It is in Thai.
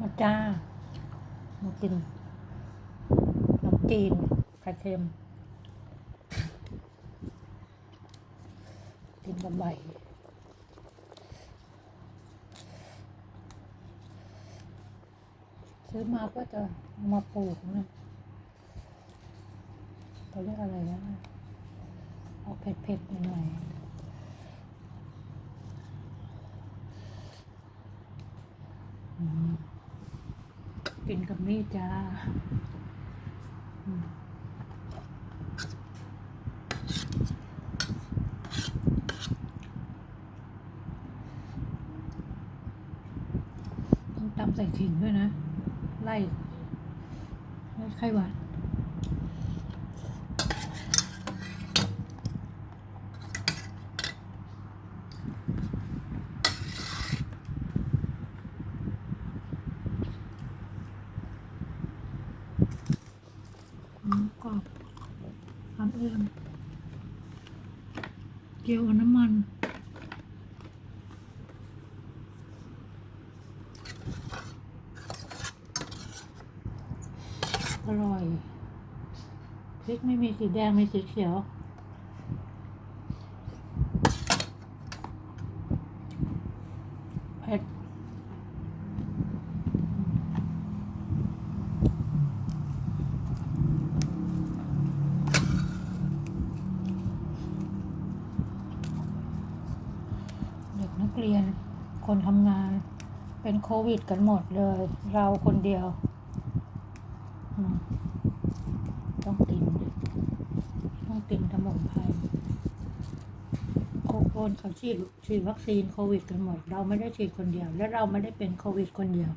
มาจ้า มากินขนมจีนไข่เค็มกินกับใบซื้อมาก็จะเอามาปลูกนะเขาเรียกอะไรนะออกเผ็ดๆหน่อยๆอืม กินกับนี่จ้าต้องตำใส่ขิงด้วยนะ ไล่ไล่ไข้หวัด กรอบความเอื้อมเจียวน้ำมันอร่อยพริกไม่มีสีแดง มีสีเขียว เผ็ด นักเรียน คนทำงาน เป็นโควิดกันหมดเลย เราคนเดียว ต้องกินต้องกินสมุนไพรโคคนเขาฉีดฉีดวัคซีนโควิดกันหมด เราไม่ได้ฉีดคนเดียว และเราไม่ได้เป็นโควิดคนเดียว